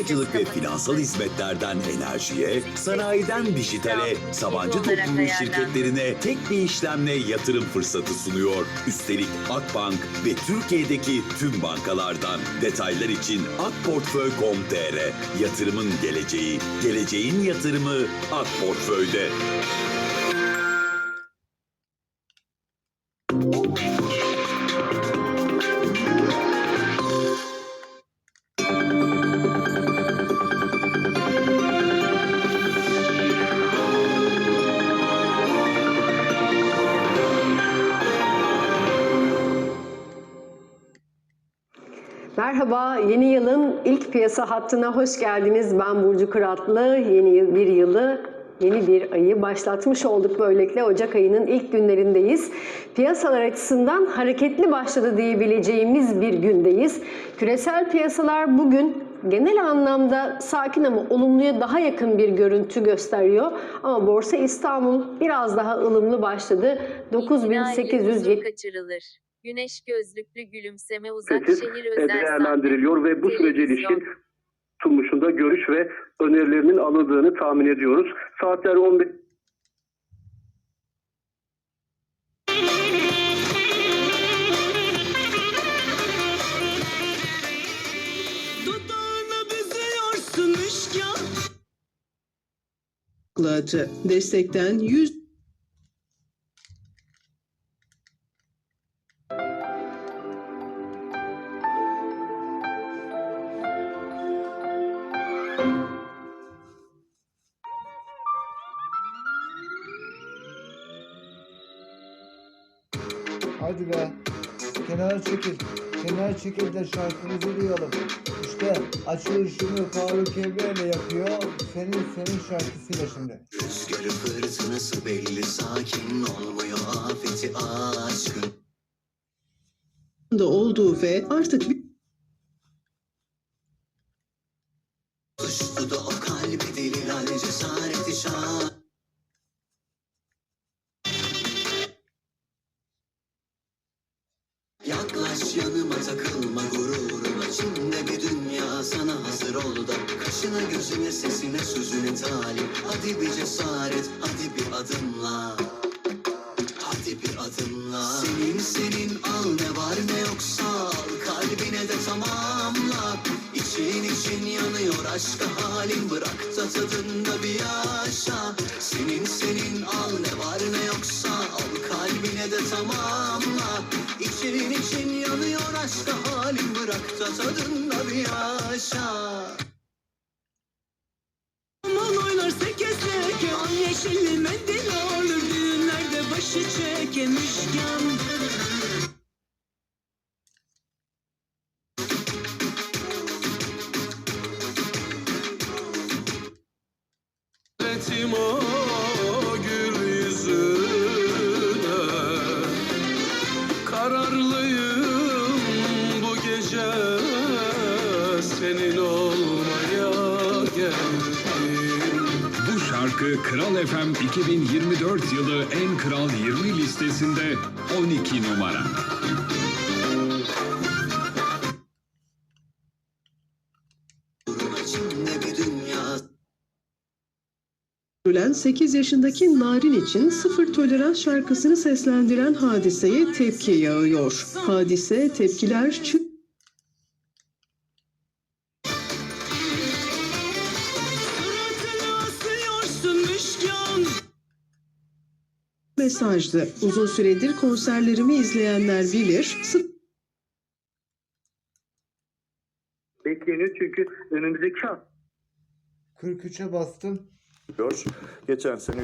Bankacılık ve finansal hizmetlerden enerjiye, sanayiden dijitale, Sabancı ayarlandı. şirketlerine tek bir işlemle yatırım fırsatı sunuyor. Üstelik Akbank ve Türkiye'deki tüm bankalardan. Detaylar için akportföy.com.tr Yatırımın geleceği, geleceğin yatırımı Akportföy'de. Merhaba, yeni yılın ilk piyasa hattına hoş geldiniz. Ben Burcu Kıratlı. Yeni yıl, bir yılı, yeni bir ayı başlatmış olduk böylelikle. Ocak ayının ilk günlerindeyiz. Piyasalar açısından hareketli başladı diyebileceğimiz bir gündeyiz. Küresel piyasalar bugün genel anlamda sakin ama olumluya daha yakın bir görüntü gösteriyor. Ama Borsa İstanbul biraz daha ılımlı başladı. İkna ile 9870 huzur kaçırılır. Güneş gözlüklü gülümseme uzak tesis şehir özel değerlendiriliyor ve bu sürece ilişkin sunmuşunda görüş ve önerilerinin alındığını tahmin ediyoruz. Saatler 15 Dudağını büzüyorsun müşkyan. Laçı destekten 100 Hadi be. Kenara çekil. Kenara çekil de şarkımızı duyalım. İşte açılışını Faruk Evren'le yapıyor. Senin senin şarkısıyla şimdi. Rüzgarı fırtınası belli sakin olmuyor afeti aşkın da olduğu ve artık bir takılma gururuna. Çimde bir dünya sana hazır ol da Kaşına gözüne sesine sözüne talip. Hadi bir cesaret hadi bir adımla. Hadi bir adımla. Senin senin al ne var ne yoksa al. Kalbine de tamamla. İçin için yanıyor aşka halin Bırak da tadında bir yaşa. Senin senin al ne var ne yoksa al. Kalbine de tamamla İçin için yanıyor aşka halin Bırak da tadında bir yaşa. Aman oynar seke seke An yeşilli mendil alır düğünlerde başı çekemişken Hasretim Kararlıyım bu gece Senin olmaya geldim Bu şarkı Kral FM 2024 yılı en kral 20 listesinde 12 numara. Ölen 8 yaşındaki Narin için sıfır tolerans şarkısını seslendiren hadiseye tepki yağıyor. Hadise tepkiler çı mesajdı. Uzun süredir konserlerimi izleyenler bilir. Bekleniyor çünkü önümüzdeki hafta 43'e bastım. Geçen sene